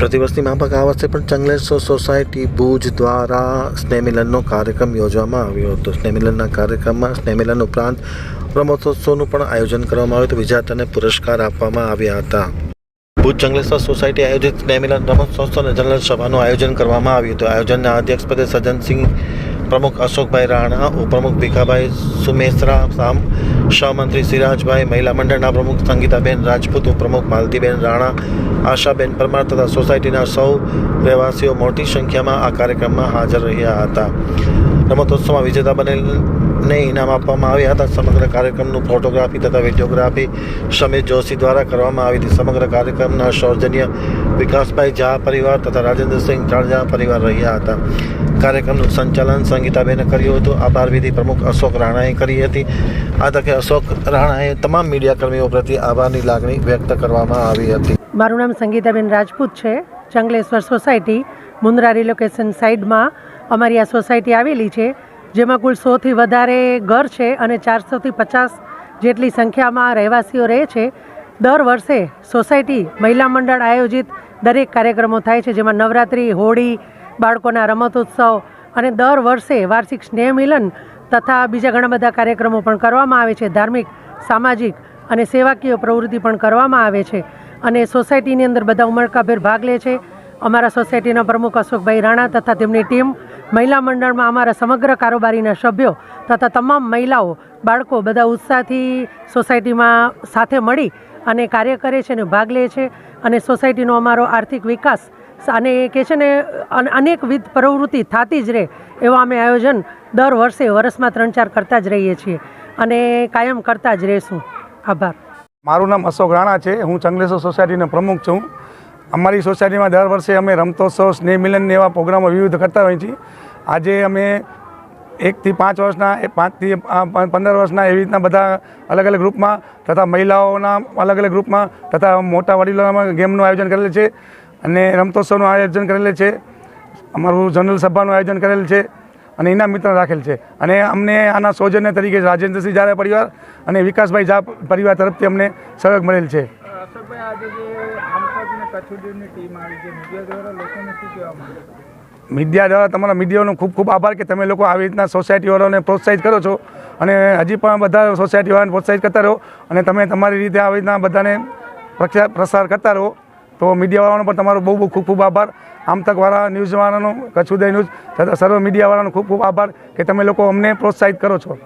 પ્રતિવર્ષની માફક આ વર્ષે પણ ચંગલેશ્વર સોસાયટી ભુજ દ્વારા સ્નેહમિલનનો કાર્યક્રમ યોજવામાં આવ્યો હતો. સ્નેહમિલનના કાર્યક્રમમાં સ્નેહમિલન ઉપરાંત રમતોત્સવનું પણ આયોજન કરવામાં આવ્યું હતું. વિજેતાને પુરસ્કાર આપવામાં આવ્યા હતા. ભુજ ચંગલેશ્વર સોસાયટી આયોજિત સ્નેહમિલન રમતોત્સવ અને જનરલ સભાનું આયોજન કરવામાં આવ્યું હતું. આયોજનના અધ્યક્ષપદે સજ્જનસિંહ પ્રમુખ અશોકભાઈ રાણા, ઉપપ્રમુખ ભીખાભાઈ સુમેસરા, સામ સહમંત્રી સિરાજભાઈ, મહિલા મંડળના પ્રમુખ સંગીતાબેન રાજપૂત, ઉપપ્રમુખ માલતીબેન રાણા, આશાબેન પરમાર તથા સોસાયટીના સૌ રહેવાસીઓ મોટી સંખ્યામાં આ કાર્યક્રમમાં હાજર રહ્યા હતા. રમતોત્સવમાં વિજેતા બનેલને ઇનામ આપવામાં આવ્યા હતા. સમગ્ર કાર્યક્રમનું ફોટોગ્રાફી તથા વિડીયોગ્રાફી સમીર જોશી દ્વારા કરવામાં આવી હતી. સમગ્ર કાર્યક્રમના સૌજન્ય વિકાસભાઈ ઝા પરિવાર તથા રાજેન્દ્રસિંહ જાડેજા પરિવાર રહ્યા હતા. કાર્યક્રમનું સંચાલન સંગીતાબેને કર્યું હતું. આભાર વિધિ પ્રમુખ અશોક રાણાએ કરી હતી. આ તકે અશોક રાણાએ તમામ મીડિયાકર્મીઓ પ્રત્યે આભારની લાગણી વ્યક્ત કરવામાં આવી હતી. મારું નામ સંગીતાબેન રાજપૂત છે. ચંગલેશ્વર સોસાયટી મુન્દ્રા રિલોકેશન સાઇડમાં અમારી આ સોસાયટી આવેલી છે. જેમાં કુલ સોથી વધારે ઘર છે અને ચારસોથી પચાસ જેટલી સંખ્યામાં રહેવાસીઓ રહે છે. દર વર્ષે સોસાયટી મહિલા મંડળ આયોજિત દરેક કાર્યક્રમો થાય છે, જેમાં નવરાત્રિ, હોળી, બાળકોના રમતોત્સવ અને દર વર્ષે વાર્ષિક સ્નેહ મિલન તથા બીજા ઘણા બધા કાર્યક્રમો પણ કરવામાં આવે છે. ધાર્મિક, સામાજિક અને સેવાકીય પ્રવૃત્તિ પણ કરવામાં આવે છે અને સોસાયટીની અંદર બધા ઉમળકાભેર ભાગ લે છે. અમારા સોસાયટીના પ્રમુખ અશોકભાઈ રાણા તથા તેમની ટીમ મહિલા મંડળમાં અમારા સમગ્ર કારોબારીના સભ્યો તથા તમામ મહિલાઓ, બાળકો બધા ઉત્સાહથી સોસાયટીમાં સાથે મળી અને કાર્ય કરે છે અને ભાગ લે છે. અને સોસાયટીનો અમારો આર્થિક વિકાસ અને એ કહે છે ને, અન- અનેકવિધ પ્રવૃત્તિ થતી જ રહે એવા અમે આયોજન દર વર્ષે, વર્ષમાં ત્રણ ચાર કરતા જ રહીએ છીએ અને કાયમ કરતા જ રહીશું. આભાર. મારું નામ અશોક રાણા છે. હું ચંગલેશ્વર સોસાયટીનો પ્રમુખ છું. અમારી સોસાયટીમાં દર વર્ષે અમે રમતોત્સવ સ્નેહ એવા પ્રોગ્રામો વિવિધ કરતા હોઈએ છીએ. આજે અમે એકથી પાંચ વર્ષના, એ પાંચથી પંદર વર્ષના એવી રીતના બધા અલગ અલગ ગ્રુપમાં તથા મહિલાઓના અલગ અલગ ગ્રુપમાં તથા મોટા વડીલોમાં ગેમનું આયોજન કરેલ છે અને રમતોત્સવનું આયોજન કરેલ છે. અમારું જનરલ સભાનું આયોજન કરેલ છે અને ઇનામ મિત્ર રાખેલ છે. અને અમને આના સૌજન્ય તરીકે રાજેન્દ્રસિંહ ઝારા પરિવાર અને વિકાસભાઈ ઝા પરિવાર તરફથી અમને સહયોગ મળેલ છે. મીડિયા દ્વારા તમારા મીડિયાનો ખૂબ ખૂબ આભાર કે તમે લોકો આવી રીતના સોસાયટીવાળાને પ્રોત્સાહિત કરો છો. અને હજી પણ બધા સોસાયટીવાળાને પ્રોત્સાહિત કરતા રહો અને તમે તમારી રીતે આવી રીતના બધાને પ્રસાર કરતા રહો. તો મીડિયાવાળાનો પણ તમારો બહુ બહુ ખૂબ ખૂબ આભાર. આમતકવાળા ન્યૂઝવાળાનો કચ્છ ઉદય ન્યૂઝ તથા સર્વ મીડિયાવાળાનો ખૂબ ખૂબ આભાર કે તમે લોકો અમને પ્રોત્સાહિત કરો છો.